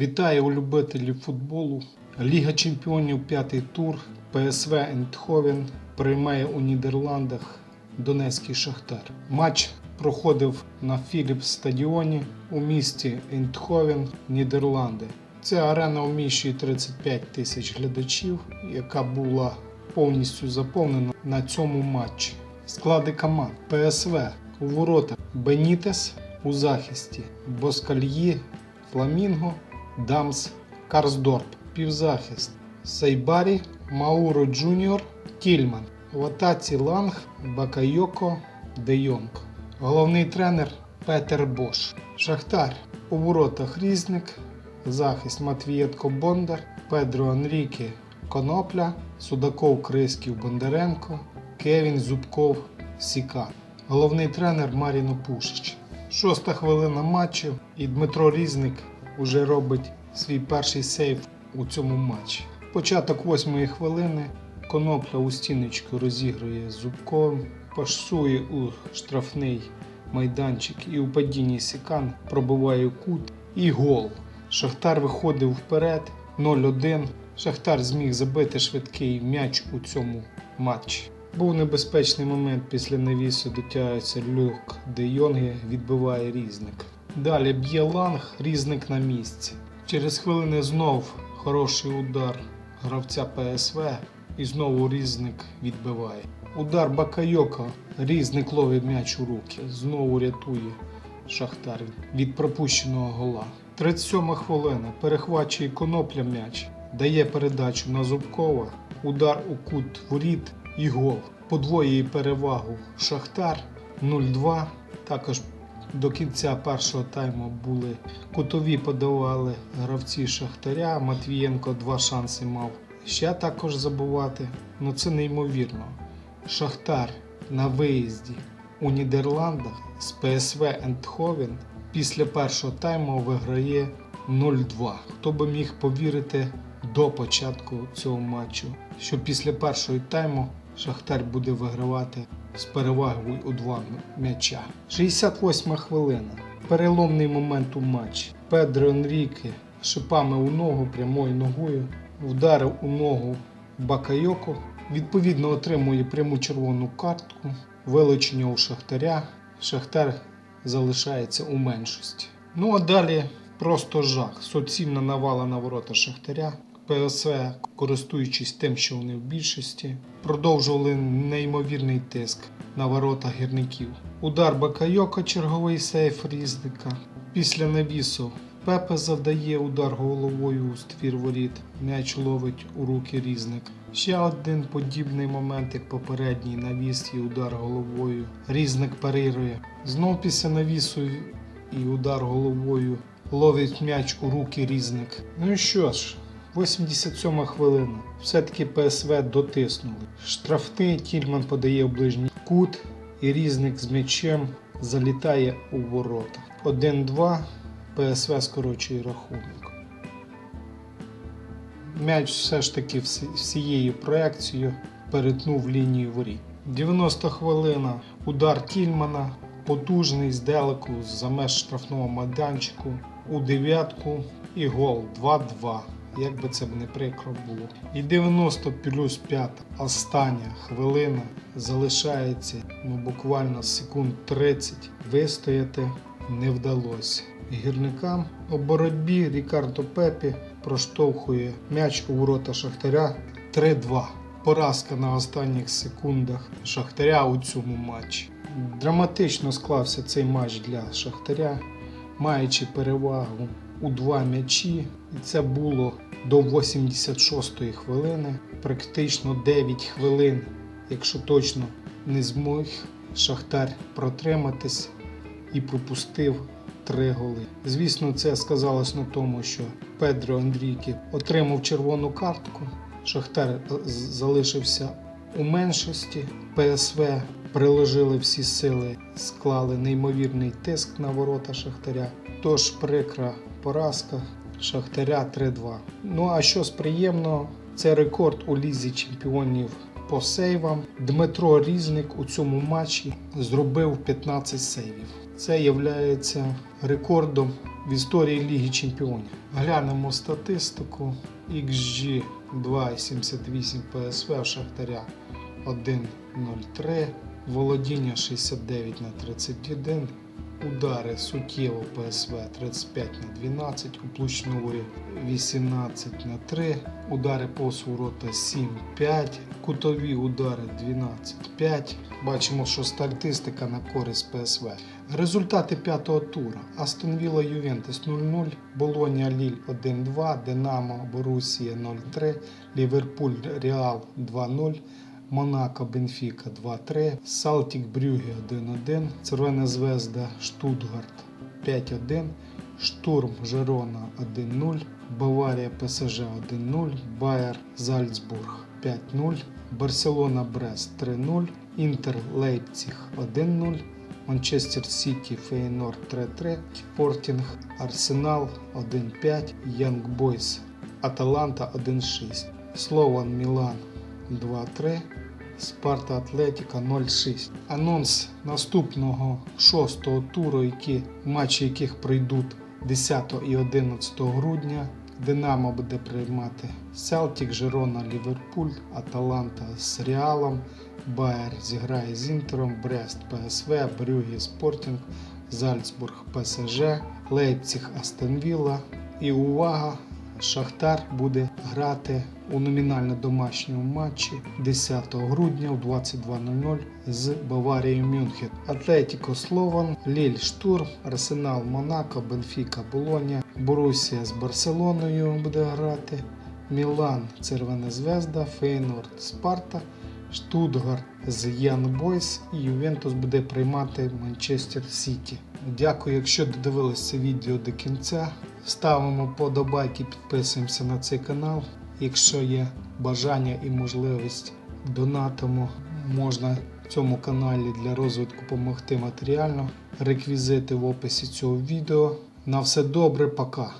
Вітаю у любителів футболу. Ліга чемпіонів п'ятий тур. ПСВ Ендховен приймає у Нідерландах Донецький Шахтар. Матч проходив на Філіпс стадіоні у місті Ендховен, Нідерланди. Ця арена вміщує 35 тисяч глядачів, яка була повністю заповнена на цьому матчі. Склади команд ПСВ у воротах Бенітес у захисті Боскальї, Фламінго, Дамс, Карсдорп, півзахист Сайбарі, Мауро Джуніор, Тільман, в атаці Ланг, Бакайоко, Де Йонг. Головний тренер Петер Бош. Шахтар у воротах Різник, захист Матвієтко Бондар, Педро Анріке Конопля, Судаков Криськів Бондаренко, Кевін Зубков Сіка. Головний тренер Маріно Пушич. Шоста хвилина матчу, і Дмитро Різник уже робить свій перший сейв у цьому матчі. Початок восьмої хвилини. Конопля у стіночку розігрує з Зубковим, пасує у штрафний майданчик і у падінні Сікан пробиває кут і гол. Шахтар виходив вперед 0-1. Шахтар зміг забити швидкий м'яч у цьому матчі. Був небезпечний момент після навісу дотягується люк де Йонге, відбиває різник. Далі б'є ланг, різник на місці. Через хвилини знов хороший удар гравця ПСВ і знову різник відбиває. Удар Бакайока, різник ловить м'яч у руки, знову рятує Шахтар від пропущеного гола. 37 хвилина перехвачує конопля м'яч, дає передачу на Зубкова, удар у кут воріт і гол. Подвоює перевагу Шахтар 0-2. Також до кінця першого тайму були кутові подавали гравці Шахтаря. Матвієнко два шанси мав ще також забувати. Ну це неймовірно. Шахтар на виїзді у Нідерландах з ПСВ Ендховен після першого тайму виграє 0-2. Хто би міг повірити до початку цього матчу, що після першого тайму Шахтар буде вигравати з перевагою у два м'яча. 68 хвилина. Переломний момент у матчі. Педро Енріке шипами у ногу, прямою ногою, вдарив у ногу Бакайоко. Відповідно отримує пряму червону картку, вилучення у Шахтаря. Шахтар залишається у меншості. Ну а далі просто жах. Суцільна навала на ворота Шахтаря. ПСВ, користуючись тим, що вони в більшості, продовжували неймовірний тиск на ворота гірників. Удар Бакайока, черговий сейф різника. Після навісу Пепе завдає удар головою у ствір воріт. М'яч ловить у руки різник. Ще один подібний момент, як попередній навіс і удар головою. Різник парирує. Знов після навісу і удар головою ловить м'яч у руки різник. Ну і що ж, 87 хвилина. Все-таки ПСВ дотиснули. Штрафний Тільман подає в ближній кут, і різник з м'ячем залітає у ворота. 1-2. ПСВ скорочує рахунок. М'яч все ж таки всі- всією проекцією перетнув лінію воріт. 90 хвилина. Удар Тільмана. Потужний здалеку за меж штрафного майданчику у дев'ятку і гол 2-2. Як би це б не прикро було. І 90 плюс 5. Остання хвилина залишається ну, буквально секунд 30. Вистояти не вдалося. Гірникам у боротьбі Рікардо Пепі проштовхує м'яч у ворота Шахтаря 3-2. Поразка на останніх секундах Шахтаря у цьому матчі. Драматично склався цей матч для Шахтаря, маючи перевагу у два м'ячі. І це було до 86-ї хвилини, практично 9 хвилин, якщо точно не змог Шахтар протриматись і пропустив три голи. Звісно, це сказалось на тому, що Педро Андрійки отримав червону картку. Шахтар залишився у меншості. ПСВ приложили всі сили, склали неймовірний тиск на ворота Шахтаря. Тож прикра поразка Шахтаря 3-2. Ну а що з приємного, це рекорд у лізі чемпіонів по сейвам. Дмитро Різник у цьому матчі зробив 15 сейвів. Це є рекордом в історії Ліги Чемпіонів. Глянемо статистику. XG 2,78 ПСВ Шахтаря 1,03. Володіння 69 на 31. Удари суттєво ПСВ 35 на 12, у площнурі 18 на 3, удари повз ворота 7-5, кутові удари 12-5. Бачимо, що статистика на користь ПСВ. Результати п'ятого тура. Астон Вілла Ювентус 0-0, Болонія Ліль 1-2, Динамо Борусія 0-3, Ліверпуль Реал 2-0. Монако Бенфіка 2-3, Салтік Брюге 1-1, Червона Звезда Штутгарт 5-1, Штурм Жерона 1-0, Баварія ПСЖ 1-0, Байер Зальцбург 5-0, Барселона Брест 3-0, Інтер Лейпціг 1-0, Манчестер Сіті Фейнор 3-3, Спортінг Арсенал 1-5, Янг Бойс Аталанта 1-6, Слован Мілан 2-3, Спарта Атлетіка 0-6. Анонс наступного шостого туру, які, матчі яких прийдуть 10 і 11 грудня. Динамо буде приймати Селтік, Жерона, Ліверпуль, Аталанта з Реалом, Байер зіграє з Інтером, Брест, ПСВ, Брюгі, Спортінг, Зальцбург, ПСЖ, Лейпціг, Астон Вілла. І увага! Шахтар буде грати у номінально домашньому матчі 10 грудня о 22.00 з Баварією Мюнхен. Атлетіко Слован, Ліль Штурм, Арсенал Монако, Бенфіка Болоня, Борусія з Барселоною буде грати. Мілан, Червона Звезда, Фейнорд, Спарта, Штутгарт з Ян Бойс і Ювентус буде приймати Манчестер Сіті. Дякую, якщо додивилися це відео до кінця. Ставимо подобайки, підписуємося на цей канал. Якщо є бажання і можливість, донатимо можна цьому каналі для розвитку допомогти матеріально. Реквізити в описі цього відео. На все добре, пока.